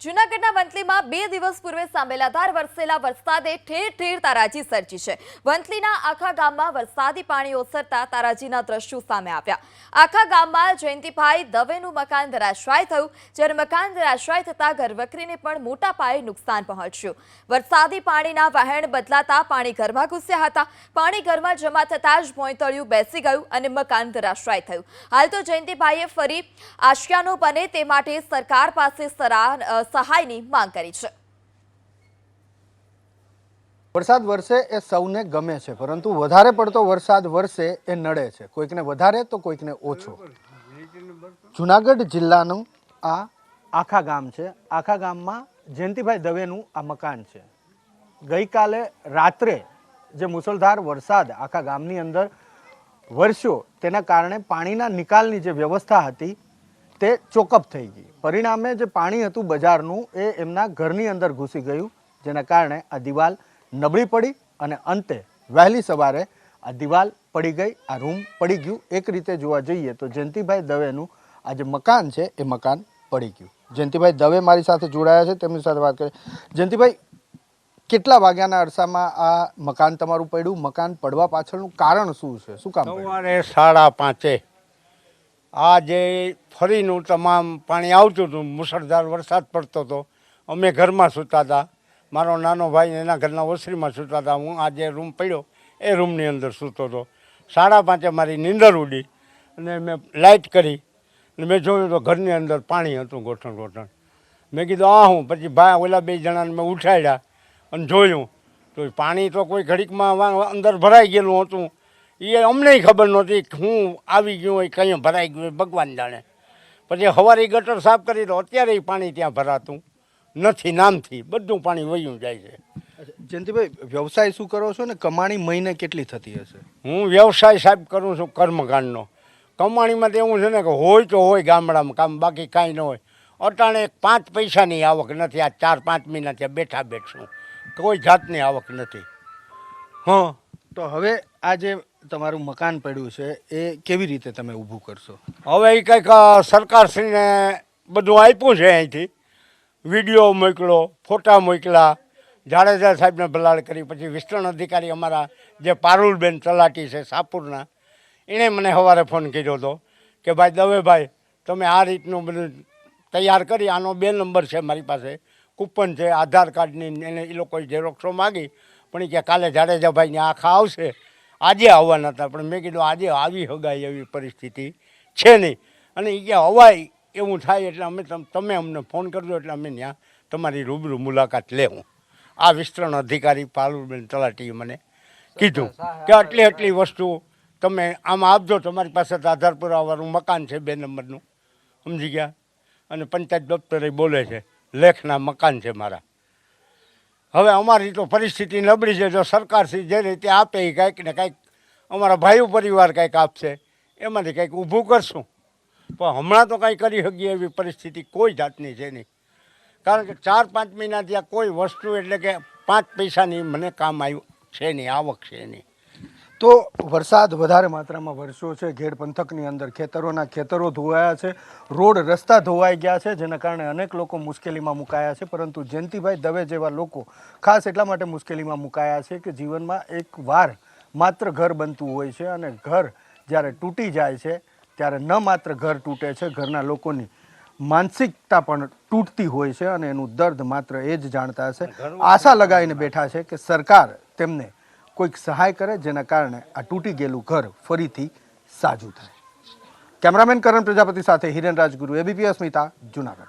જૂનાગઢના વંથલીમાં બે દિવસ પૂર્વે સાંભેલાધાર વરસેલા વરસાદે ઠેર ઠેર તારાજી સર્જી છે. વંથલીના આખા ગામમાં વરસાદી પાણી ઓસરતા તારાજીના દ્રશ્યો સામે આવ્યા. આખા ગામમાં જયંતિભાઈ દવેનું મકાન ધરાશાય થયું જ્યારે મકાન ધરાશાય થતાં ઘરવકરીને પણ મોટા પાયે નુકસાન પહોંચ્યું. વરસાદી પાણીના વહેણ બદલાતા પાણી ઘરમાં ઘૂસ્યા હતા. પાણી ઘરમાં જમા થતાં જ ભોંયતળિયું બેસી ગયું અને મકાન ધરાશાય થયું. હાલ તો જયંતિભાઈએ ફરી આશિયાનો બને તે માટે સરકાર પાસે સરા- અ, સહાયની માંગ કરી છે. વરસાદ વરસે એ સૌને ગમે છે, પરંતુ વધારે પડતો વરસાદ વરસે એ નડે છે. કોઈકને વધારે તો કોઈકને ઓછો. જુનાગઢ જિલ્લાનું આ આખા ગામ છે. આખા ગામમાં જયંતિભાઈ દવેનું આ મકાન છે. ગઈકાલે રાત્રે જે મુસળધાર વરસાદ આખા ગામની અંદર વરસ્યો, તેના કારણે પાણીના નિકાલની જે વ્યવસ્થા હતી તે ચોકઅપ થઈ ગઈ. પરિણામે જે પાણી હતું બજારનું, એ એમના ઘરની અંદર ઘૂસી ગયું, જેના કારણે આ દિવાલ નબળી પડી અને અંતે વહેલી સવારે આ દિવાલ પડી ગઈ, આ રૂમ પડી ગયું. એક રીતે જોવા જઈએ તો જયંતિભાઈ દવેનું આ જે મકાન છે, એ મકાન પડી ગયું. જયંતિભાઈ દવે મારી સાથે જોડાયા છે, તેમની સાથે વાત કરી. જયંતિભાઈ, કેટલા વાગ્યાના અરસામાં આ મકાન તમારું પડ્યું? મકાન પડવા પાછળનું કારણ શું છે? શું કામ? સવારે સાડા પાંચે આ જે ફરીનું તમામ પાણી આવતું હતું. મુસળધાર વરસાદ પડતો હતો. અમે ઘરમાં સૂતા હતા. મારો નાનો ભાઈ એના ઘરના ઓસરીમાં સૂતા હતા. હું આ જે રૂમ પડ્યો એ રૂમની અંદર સૂતો હતો. સાડા પાંચે મારી નીંદર ઉડી અને મેં લાઇટ કરી અને મેં જોયું તો ઘરની અંદર પાણી હતું ગોઠણ ગોઠણ. મેં કીધું, આ હું. પછી ભાઈ ઓલા બે જણાને મેં ઉઠાડ્યા અને જોયું. તો પાણી તો કોઈ ઘડીકમાં અંદર ભરાઈ ગયેલું હતું. એ અમને ખબર નહોતી હું આવી ગયું હોય કંઈ ભરાઈ ગયું હોય ભગવાન જાણે. પછી સવારે ગટર સાફ કરી તો અત્યારે પાણી ત્યાં ભરાતું. નથી નામથી. બધું પાણી વયું જાય છે. જયંતિભાઈ વ્યવસાય શું કરો છો ને? કમાણી મહિને કેટલી થતી હશે? હું વ્યવસાય સાહેબ કરું છું કર્મકાંડનો. કમાણીમાં તો એવું છે ને કે હોય તો હોય ગામડામાં કામ બાકી કાંઈ ન હોય. અટાણે પાંચ પૈસાની આવક નથી. આ ચાર પાંચ મહિના ત્યાં બેઠા બેઠશું કોઈ જાતની આવક નથી. હં. તો હવે આ જે તમારું મકાન પડ્યું છે, એ કેવી રીતે તમે ઊભું કરશો? હવે એ કંઈક સરકારશ્રીને બધું આપ્યું છે અહીંથી. વીડિયો મોકલો, ફોટા મોકલા. જાડેજા સાહેબને ભલાડ કરી, પછી વિસ્તરણ અધિકારી અમારા જે પારુલબેન તલાટી છે સાપુરના, એણે મને સવારે ફોન કર્યો હતો કે, ભાઈ દવેભાઈ તમે આ રીતનું બધું તૈયાર કરી, આનો બે નંબર છે મારી પાસે, કૂપન છે, આધાર કાર્ડની, એને એ લોકોએ ઝેરોક્ષો માગી પણ એ કે કાલે જાડેજાભાઈને આખા આવશે. આજે આવવાના હતા પણ મેં કીધું આજે આવી હગાય એવી પરિસ્થિતિ છે નહીં. અને એ કે હવાય એવું થાય એટલે અમે તમે અમને ફોન કરજો એટલે અમે ત્યાં તમારી રૂબરૂ મુલાકાત લેવું. આ વિસ્તરણ અધિકારી પાલુબેન તલાટીએ મને કીધું કે આટલી આટલી વસ્તુ તમે આમ આપજો તમારી પાસે તો આધાર પુરાવાળું મકાન છે બે નંબરનું. સમજી ગયા? અને પંચાયત દફતરે બોલે છે લેખના મકાન છે મારા. હવે અમારી તો પરિસ્થિતિ નબળી છે, જો સરકારશ્રી જે રીતે આપે એ કંઈક ને કંઈક અમારા ભાઈઓ પરિવાર કંઈક આપશે, એમાંથી કંઈક ઊભું કરશું. પણ હમણાં તો કાંઈ કરી શકીએ એવી પરિસ્થિતિ કોઈ જાતની છે નહીં. કારણ કે ચાર પાંચ મહિના ત્યાં કોઈ વસ્તુ એટલે કે પાંચ પૈસાની મને કામ આવ્યું, છે નહીં, આવક છે નહીં. તો વરસાદ વધારે માત્રામાં વરસ્યો છે. ઘેડ પંથકની અંદર ખેતરોના ખેતરો ધોવાયા છે. રોડ રસ્તા ધોવાઈ ગયા છે જેના કારણે અનેક લોકો મુશ્કેલીમાં મુકાયા છે. પરંતુ જયંતિભાઈ દવે જેવા લોકો ખાસ એટલા માટે મુશ્કેલીમાં મુકાયા છે કે જીવનમાં એક વાર માત્ર ઘર બનતું હોય છે અને ઘર જ્યારે તૂટી જાય છે ત્યારે ન માત્ર ઘર તૂટે છે ઘરના લોકોની માનસિકતા પણ તૂટતી હોય છે અને એનું દર્દ માત્ર એ જ જાણતા હશે. આશા લગાવીને બેઠા છે કે સરકાર તેમને કોઈક સહાય કરે જેના કારણે આ તૂટી ગયેલું ઘર ફરીથી સાજું થાય. કેમેરામેન કરણ પ્રજાપતિ સાથે હિરેન રાજગુરુ એબીપી અસ્મિતા જુનાગઢ.